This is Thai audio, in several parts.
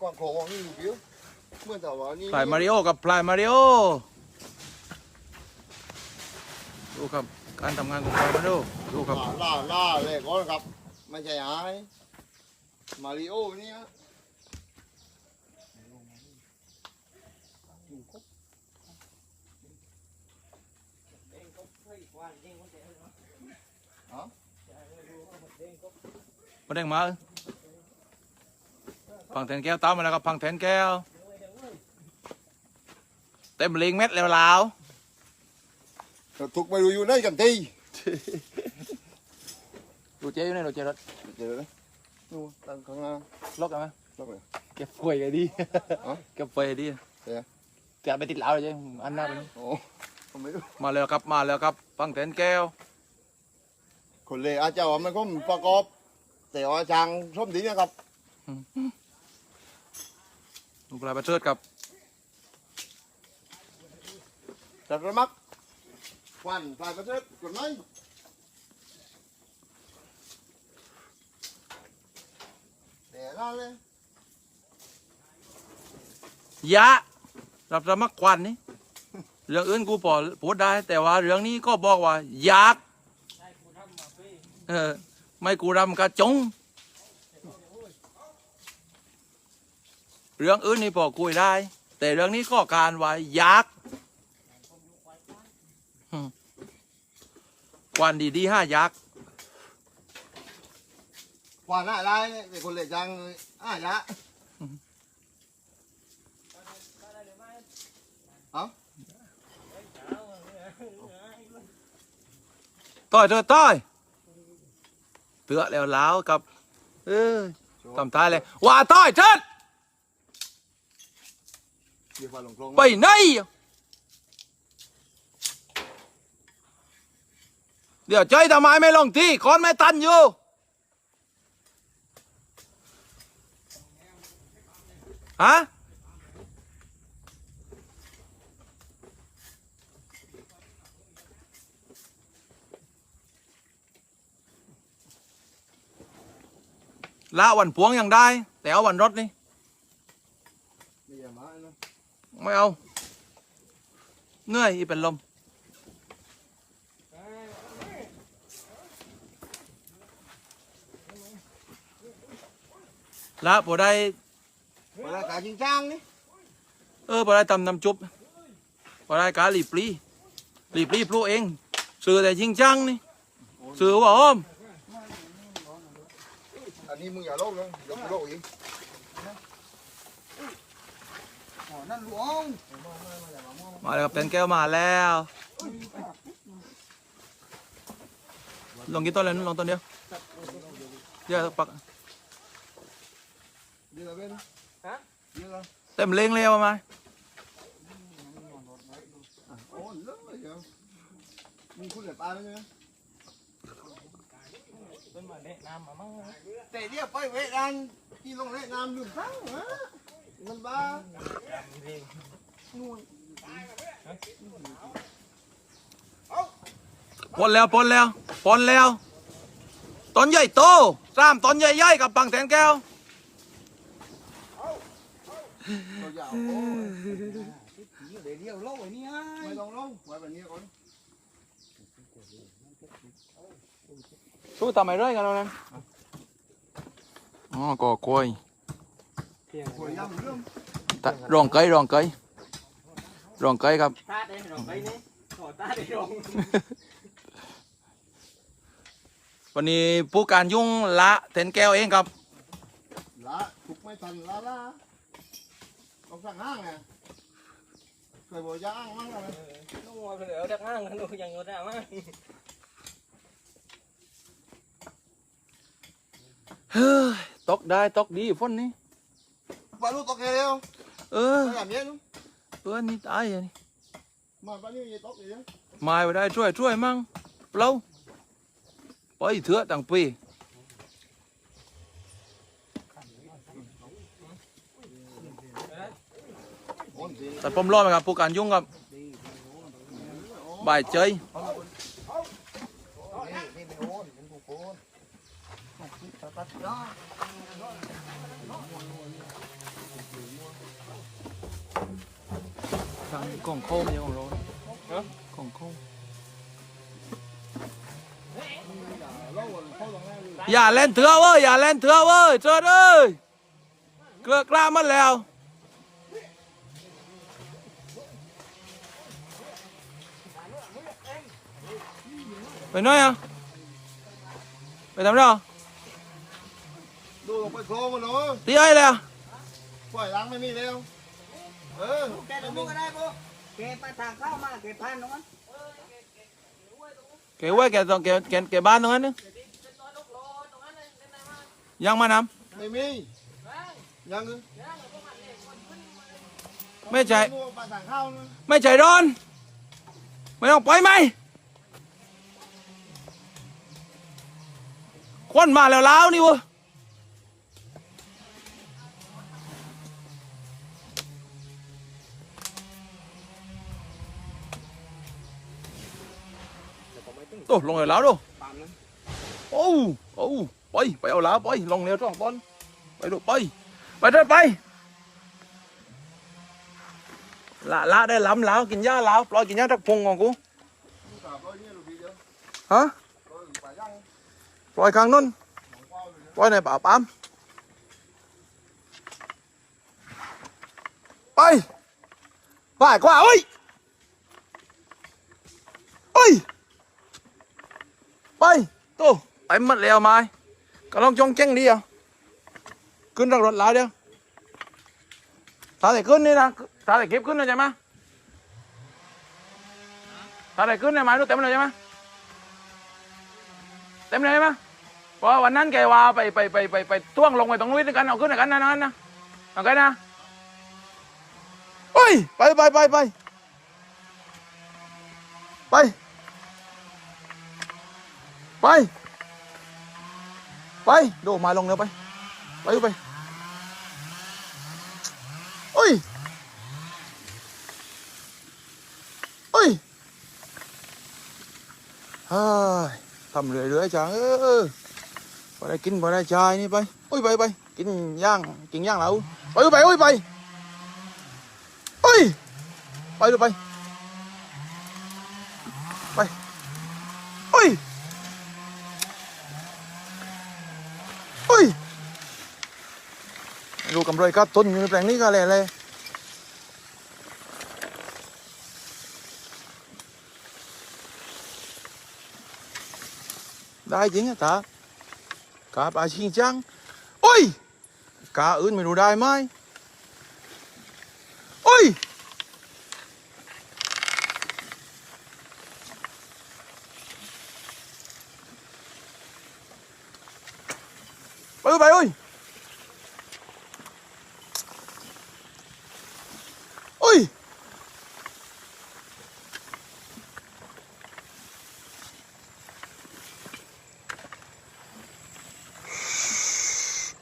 ก้อนโคงนี่อยู่ผิวเมื่อแต่ว่านี่พลายมาริโอกับพลายมาริโอดูครับการทำงานของพลายมาริโอดูครับ ล่าล่าล่าเลยก่อนครับไม่ใช่หายมาริโอเนี่ยมาแดงมา พังแทนแก้วตามมาแล้วครับพังแทนแก้ว เต็มลิงเม็ดแล้วลาวถูกไปดูอยู่ในกันทีดูเจ๊อยู่ในดูเจ๊รถเจอเลยนู่นตั้งข้างหน้าล็อกกันไหมล็อกเลยเก็บป่วยไงดีอ๋อเก็บป่วยดีเดี๋ยวเก็บไปติดเหล้าเลยเจ๊อันหน้าไปนี่โอ้ผมไม่รู้มาแล้วครับมาแล้วครับพังแทนแก้วคนเลยอาจจะว่ามันก็ประกอบแต่ว่าจางส้มดีนะครับ ดูปลายประเชิดครับจัดระมักควันปลายประเทศกดไหมเดี๋ยวนั่นเลยยะรับสมัครควันนี่เรื่องอื่นกูพอพูดได้ แต่ว่าเรื่องนี้ก็บอกว่าอยากเออไม่กูรำกระจง เรื่องอื่นนี่พอคุยได้ แต่เรื่องนี้ก็การว่าอยากอืมควันดีๆห้ายักษ์ควันอะไรเนี่ยแต่คนเลยจังอะยะเอ้าต้อยเธอต้อยเตือแล้วแล้วกับ เออทำท้ายเลยว่าต้อยเถิด เดี๋ยวฟ้าลงคลงไปไหนเดี๋ยวใจทำไมไม่ลงที่คอนไม่ตันอยู่ฮะละวันพวงยังได้ แต่เอาวันรถนี่อย่ามานะ ไม่เอาเหนื่อยอีเป็นลมละพอได้เวลากาจริงจังนี่เออพอได้ตำน้ำจุบพอได้กาหลีปลีหลีปลีปลูกเองซื้อแต่จริงจังนี่ซื้อว่าอ้อมอันนี้มึงอย่าโลกเลยเดี๋ยวกูโลกเอง นั่นหลวง มาแล้วครับเต็นแก้วมาแล้วลองกินต้นเลยนู้นลองต้นเดียวเดี๋ยวปักเดี๋ยวเราเป็นฮะเดี๋ยวเราเต็มเลงเลยเอามาโอ้เลิศเดี๋ยวมึงคุณเหลือปลาแล้วใช่ไหมแต่เดี๋ยวไปเวทานที่ลงเล่นน้ำลืมทั้งฮะ มันบ้าปนแล้วปนแล้วปนแล้วต้นใหญ่โตสามต้นใหญ่ๆกับปังแทนแก้วเราอย่าเอาโอ้ยเดี๋ยวเดี๋ยวโลกไอ้นี่ไม่ต้องลงไว้แบบนี้ก่อนสู้ทำไมเรื่อยกันแล้วนั่นอ๋อก็กล้วยคุยย้ำเรื่อง ตะรองไก่รองไก่รองไก่ครับตาได้ดอกไปนี่ขอตาได้ดอกวันนี้ผู้การยุ่งละแทนแก้วเองครับละถูกไม่ทันละละต้องสั่งห้างไงเคยบอกย่างมั้งอะไรน้องวัวเหลือดักห้างกันดูอย่างนี้ได้มั้งเฮ้ยตกได้ตกดีฝนนี่ ปลาลูกตกเร็วเออไม่แบบนี้นู้เออนี่ตายอะนี่มาปลานี่ตกอยู่เนี่ยมาไปได้ช่วยช่วยมั่งเราไปเถอะต่างปีโอนสิแต่ผมรอไหมครับผู้การยุ่งครับบ่ายเจยนี่นี่ไม่โอนเป็นผู้โอน ตัดยอ ทางกล่องโค้งไม่ใช่ของเรานะกล่องโค้งอย่าเล่นเถื่อเว้ยอย่าเล่นเถื่อเว้ยเจิดเอ้ยเกลือกล้ามันแล้วไปหน่อยอะไปทำไรอะดูลงไปโคลงมันเนาะตีไอ้เลยอะปล่อยล้างไม่มีแล้ว เออแกตรงนู้นก็ได้ปุ๊แกไปทางเข้ามาแกผ่านตรงนั้นแกไว้แกต้องแกแกแกบ้านตรงนั้นนึงยังมานไม่มียังำไม่ใช่ดูไปสั่งข้าวนะไม่ใช่ร้อน ไม่ต้องไปไหมควันมาแล้วแล้วนี่เวะ โอ้ลงเลยแล้วดูปามนั้นโอ้โอ้ไปไปเอาแล้วไปลงเร็วสองตอนไปดูไปไปเดินไปละละได้ล้ำแล้วกินหญ้าแล้วปล่อยกินหญ้าทักพงของกูฮะปล่อยข้างนู้นของเป้าเลยนะปล่อยในป่าปั๊มไปไปกว่าเอ้ยเอ้ย ไปโตไปหมัดแล้วไหมก็ลองจงแจ้งดีอะขึ้นรถรถแล้วเดียวถ้าแต่ขึ้นนี่นะถ้าแต่เก็บขึ้นนะใช่ไหมถ้าแต่ขึ้นเนี่ยหมายรู้เต็มเลยใช่ไหมเต็มเลยใช่ไหมเพราะวันนั้นแกว่าไปไปไปไปไปท่วงลงไปตรงนู้นด้วยกันเอาขึ้นด้วยกันนะนั้นนะเอากันนะโอ้ยไปไปไปไปไป ไป ไปโดมาลงเร็วไป ไปไปโอ้ยโอ้ยเฮ้ยทำเรื่อยๆจังเออไปได้กินไปได้ชายนี่ไปโอ้ยไปไปกินย่างกินย่างแล้วไปไปโอ้ยไปโอ้ยไปดูไปไปโอ้ยโอ้ย ดูกำไรก็ต้นอยู่ในแปลงนี้ก็เลยเลยได้จริงอะตากาปลาชิงจัง โอ้ยกาอื่นไม่รู้ได้ไหมโอ้ย ไปไปโอ้ยโอ้ย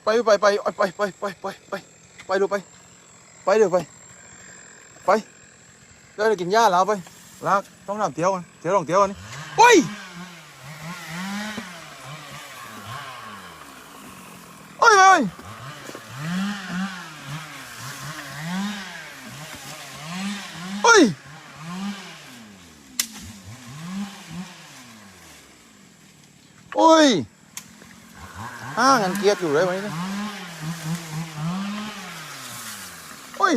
ไปไปไปไปไปไปไปไปไปดูไป ไปเดี๋ยวไป ไปเดี๋ยวกินหญ้าแล้วไปลากต้องน้ำเตี้ยวกันเตี้ยวลองเตี้ยวกันนี่โอ้ยโอ้ยโอ้ยโอ้ยโอ้ย ห้างันเกียร์อยู่เลยวันนี้นะโอ้ย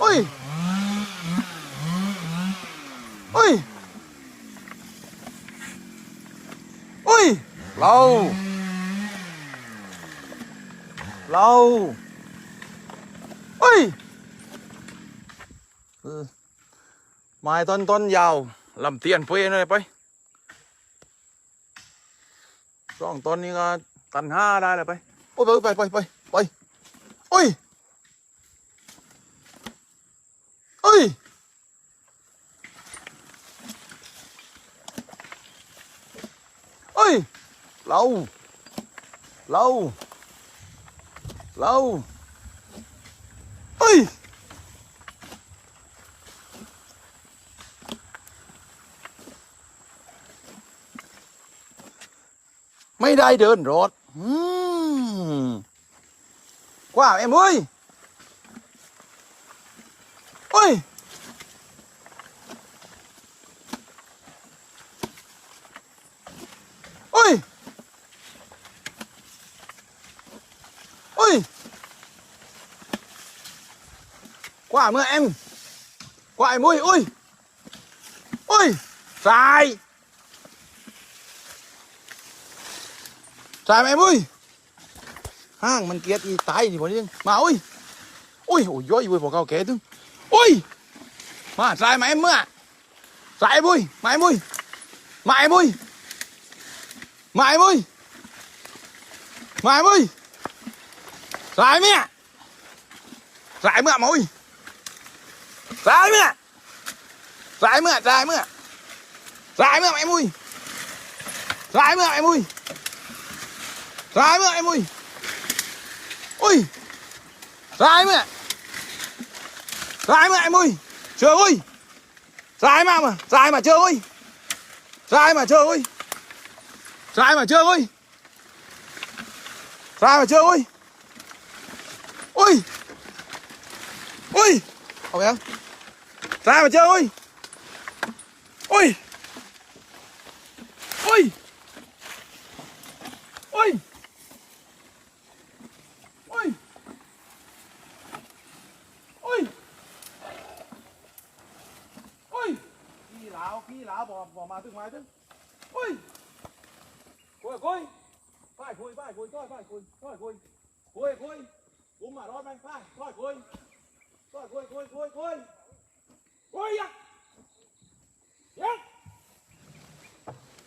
โอ้ยโอ้ยโอ้ยเราเราโอ้ยเออไม้ต้นต้นยาวลำเตียนเพื่อนเลยไป สองต้นนี้ก็ตันห้าได้เลยไปโอ้ยไปไปไปไปไปโอ้ยโอ้ยโอ้ยเราเราเราโอ้ย ไม่ได้เดินรถว้าวเอ็มเอ้ยเอ้ยเอ้ยเอ้ยว้าเมื่อเอ็มว้าเอ็มเอ้ยเอ้ยเอ้ยสาย สายไหมมุ้ยห้างมันเกียดอีตายนี่พอนี้มาโอ้ยโอ้ยโอ้ยย้อยเว้ยพวกเขาแก่ตึงโอ้ยมาสายไหมเมื่อสายมุ้ยไหมมุ้ยไหมมุ้ยไหมมุ้ยไหมมุ้ยสายเมียสายเมื่อมุ้ยสายเมื่อสายเมื่อสายเมื่อสายเมื่อไหมมุ้ยสายเมื่อไหมมุ้ย Ra em ơi em ơi. Ui. Ra em ơi Ra em ơi. Em ơi Trời ơi. Ra em mà. Ra em mà chơi ơi. Ra mà chơi ơi. Ra mà chơi ơi. Ra em mà chơi ơi. Ui. Ui. Không em. Ra em mà chơi ơi. Ui. Ui. từng mái chứ ui coi, coi, phải coi, phải coi, coi, phải coi, coi, coi, coi, coi, cúm mà đón anh phải. Coi, coi, coi, coi, coi, coi, coi, coi, à! Yes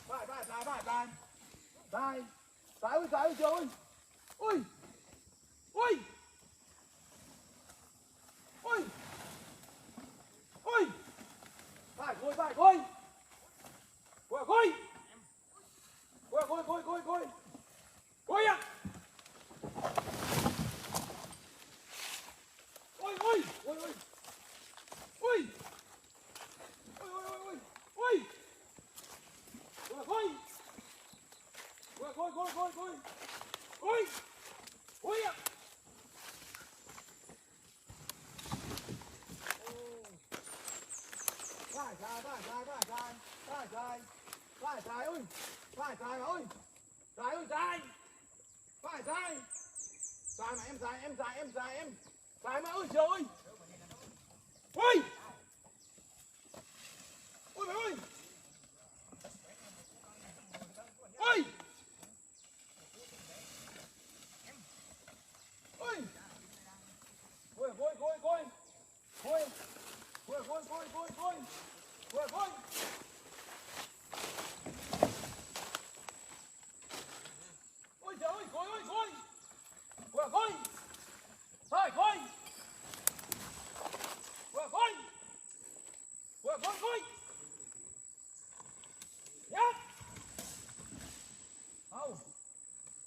phải phải phải phải phải. Phải. Phải ui phải ui trời ui ui Corre, corre, corre, corre. Oi! Olha! Vai, sai, vai, sai, vai, sai. Vai, sai. Vai, sai, ui. Vai, sai, ui. Sai, ui, sai. Vai, sai. Sai mà em sai, em sai, em sai, em. Sai mà ui, trời ơi. Ui! Ui mày ơi!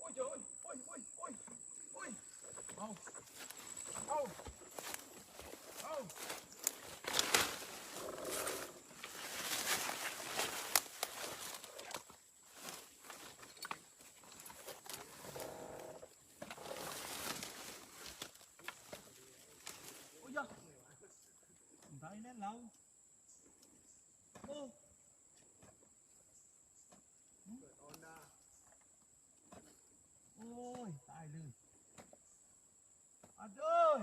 อ้ยเจอโอ้ยโอ้ยโอ้ยโอ้ยเอาเอาเอา ย ตายเลยอัดเอ้ย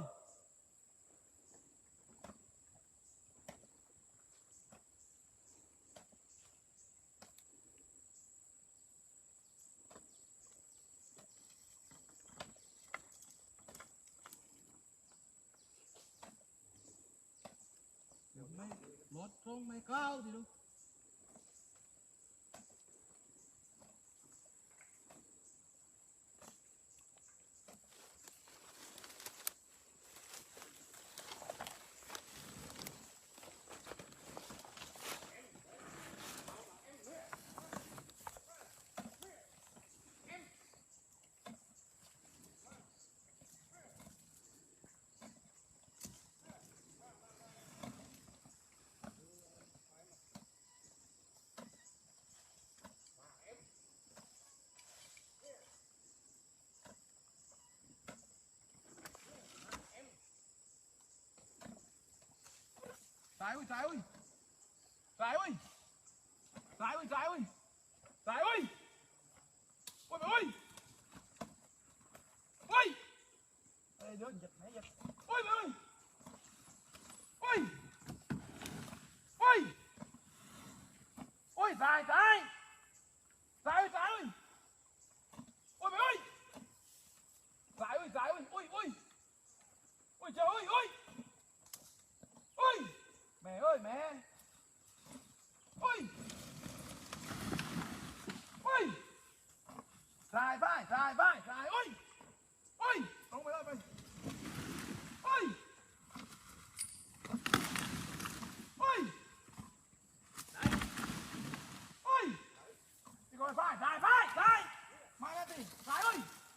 ไม่หมตรงไม่ก้าวดิลูก Trái ơi, trái ơi. Trái ơi. Trái ơi, trái ơi. Trái ơi. Ôi mày ơi. Ôi. Ê, đứa giật mẹ giật. Ôi mày ơi. Ôi. Ôi. Ôi, xài, trái.